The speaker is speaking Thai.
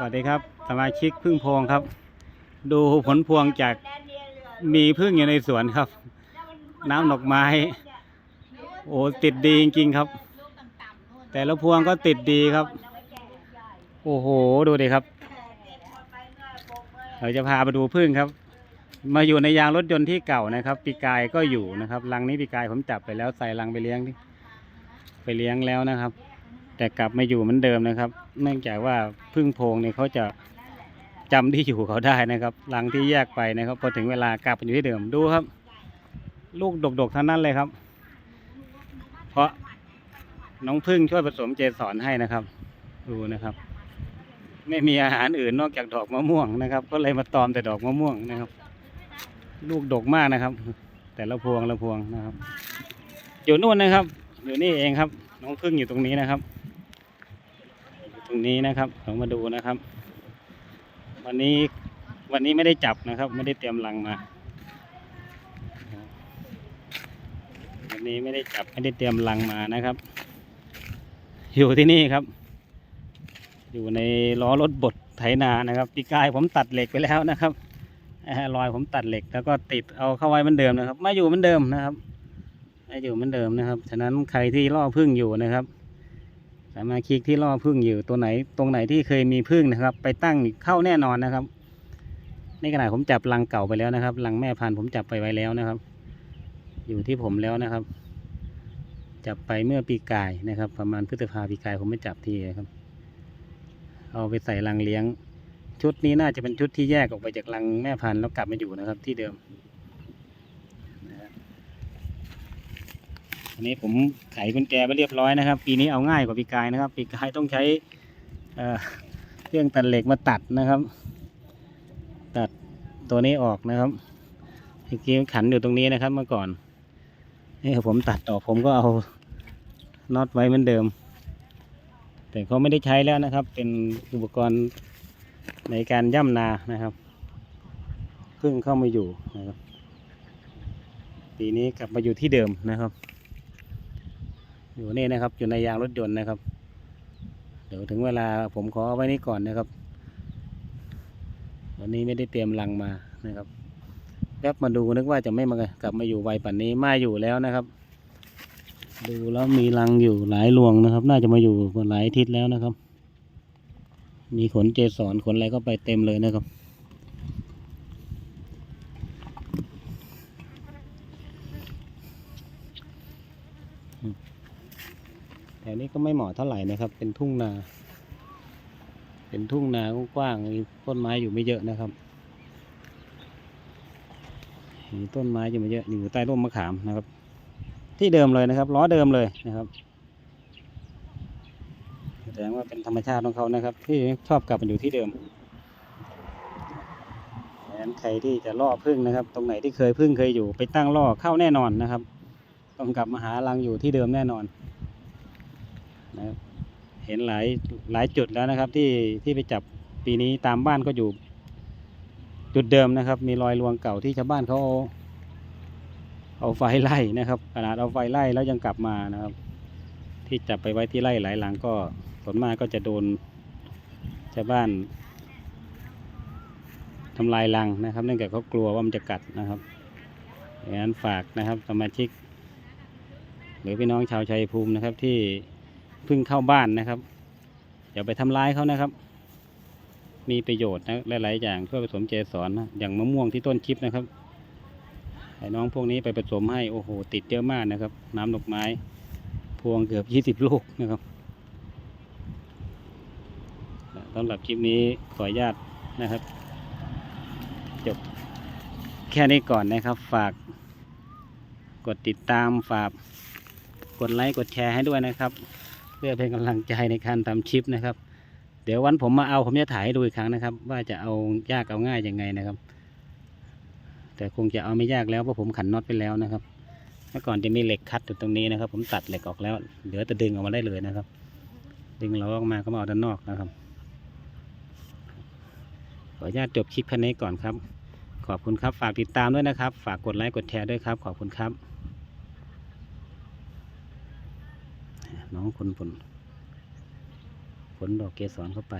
สวัสดีครับสมาชิกพึ่งพวงครับ ดูผลพวงจากมีพึ่งอยู่ในสวนครับ น้ำดอกไม้ โอ้ติดดีจริงๆครับ แต่ละพวงก็ติดดีครับ โอ้โหดูดิครับ เราจะพาไปดูพึ่งครับ มาอยู่ในยางรถยนต์ที่เก่านะครับ ปีกายก็อยู่นะครับ รังนี้ปีกายผมจับไปแล้วใส่รังไปเลี้ยงไปเลี้ยงแล้วนะครับ แต่กลับมาอยู่เหมือนเดิมนะครับ เนื่องจากว่าพึ่งโพงเนี่ยเขาจะจำที่อยู่เขาได้นะครับรังที่แยกไปนะครับพอถึงเวลากลับมาอยู่ที่เดิมดูครับ ลูกดกๆทั้งนั้นเลยครับ เพราะน้องพึ่งช่วยผสมเจสรให้นะครับ ดูนะครับ ไม่มีอาหารอื่นนอกจากดอกมะม่วงนะครับ ก็เลยมาตอมแต่ดอกมะม่วงนะครับ ลูกดกมากนะครับ แต่ละพวงละพวงนะครับ อยู่นู่นนะครับ อยู่นี่เองครับ น้องพึ่งอยู่ตรงนี้นะครับ ตรงนี้นะครับลองมาดูนะครับ วันนี้วันนี้ไม่ได้จับนะครับ ไม่ได้เตรียมรังมา วันนี้ไม่ได้จับไม่ได้เตรียมรังมานะครับ อยู่ที่นี่ครับ อยู่ในล้อรถบดไถนานะครับปีกายผมตัดเหล็กไปแล้วนะครับรอยผมตัดเหล็กแล้วก็ติดเอาเข้าไว้เหมือนเดิมนะครับ มาอยู่เหมือนเดิมนะครับมาอยู่เหมือนเดิมนะครับ ฉะนั้นใครที่ล่อพึ่งอยู่นะครับ สามารถคลิกที่ล่อพึ่งอยู่ตัวไหนตรงไหนที่เคยมีพึ่งนะครับ ไปตั้งเข้าแน่นอนนะครับนี่ขนาดผมจับรังเก่าไปแล้วนะครับรังแม่พันธุ์ผมจับไปไว้แล้วนะครับ อยู่ที่ผมแล้วนะครับ จับไปเมื่อปีกายนะครับ ประมาณพฤษภาปีกายผมไม่จับทีครับ เอาไปใส่รังเลี้ยง ชุดนี้น่าจะเป็นชุดที่แยกออกไปจากรังแม่พันธุ์แล้วกลับมาอยู่นะครับ ที่เดิมนะฮะ อันนี้ผมไขกุญแจไปเรียบร้อยนะครับ ปีนี้เอาง่ายกว่าปีกายนะครับ ปีกายต้องใช้เเครื่องตัดเหล็กมาตัดนะครับ ตัดตัวนี้ออกนะครับเมื่อกี้ขันอยู่ตรงนี้นะครับเมื่อก่อนนี่ผมตัดออกผมก็เอาน็อตไว้เหมือนเดิม แต่เขาไม่ได้ใช้แล้วนะครับ เป็นอุปกรณ์ในการย่ำนานะครับเพิ่งเข้ามาอยู่นะครับปีนี้กลับมาอยู่ที่เดิมนะครับ อยู่นี่นะครับ อยู่ในยางรถยนต์นะครับ เดี๋ยวถึงเวลาผมขอเอาไว้นี่ก่อนนะครับ วันนี้ไม่ได้เตรียมลังมานะครับแป๊บมาดูนึกว่าจะไม่มากลับมาอยู่ไวป่านนี้มาอยู่แล้วนะครับ ดูแล้วมีรังอยู่หลายรวงนะครับ น่าจะมาอยู่หลายอาทิตย์แล้วนะครับ มีขนเจสรขนอะไรก็ไปเต็มเลยนะครับแถ วนี้ก็ไม่เหมาะเท่าไหร่นะครับ เป็นทุ่งนา เป็นทุ่งนากว้างๆมีต้นไม้อยู่ไม่เยอะนะครับมีต้นไม้อยู่ไม่เยอะอยู่ใต้ร่มมะขามนะครับ ที่เดิมเลยนะครับล้อเดิมเลยนะครับแสดงว่าเป็นธรรมชาติของเขานะครับ ที่ชอบกลับมาอยู่ที่เดิมดังนั้นใครที่จะล่อพึ่งนะครับ ตรงไหนที่เคยพึ่งเคยอยู่ไปตั้งล่อเข้าแน่นอนนะครับ ต้องกลับมาหารังอยู่ที่เดิมแน่นอน นะครับเห็นหลายหลายจุดแล้วนะครับที่ที่ไปจับปีนี้ตามบ้านก็อยู่ จุดเดิมนะครับ มีรอยรวงเก่าที่ชาวบ้านเขาเอาเอาไฟไล่นะครับขนาดเอาไฟไล่แล้วยังกลับมานะครับ ที่จับไปไว้ที่ไร่หลายหลังก็ส่วนมากก็จะโดนชาวบ้านทำลายรังนะครับ เนื่องจากเขากลัวว่ามันจะกัดนะครับดังนั้นฝากนะครับสมาชิก หรือพี่น้องชาวชัยภูมินะครับที่ เพิ่งเข้าบ้านนะครับอย่าไปทำร้ายเขานะครับ มีประโยชน์นะหลาย ๆ อย่างเพื่อผสมเจสรนะอย่างมะม่วงที่ต้นคลิปนะครับไอ้น้องพวกนี้ไปผสมให้โอ้โหติดเยอะมากนะครับ น้ำดอกไม้ พวงเกือบยี่สิบลูกนะครับสำหรับคลิปนี้ขออนุญาตนะครับ จบแค่นี้ก่อนนะครับ ฝาก กดติดตามฝากกดไลค์กดแชร์ให้ด้วยนะครับ เพื่อเป็นกำลังใจในการทำคลิปนะครับ เดี๋ยววันผมมาเอาผมจะถ่ายให้ดูอีกครั้งนะครับ ว่าจะเอายากเอาง่ายยังไงนะครับ แต่คงจะเอาไม่ยากแล้วเพราะผมขันน็อตไปแล้วนะครับเมื่อก่อนจะมีเหล็กคัดอยู่ตรงนี้นะครับ ผมตัดเหล็กออกแล้วเหลือแต่ดึงออกมาได้เลยนะครับ ดึงเราออกมาก็มาเอาด้านนอกนะครับขออนุญาตจบคลิปแค่นี้ก่อนครับ ขอบคุณครับ ฝากติดตามด้วยนะครับ ฝากกดไลค์ กดแชร์ด้วยครับ ขอบคุณครับ น้องคนผลผลดอกเกสรเข้าไป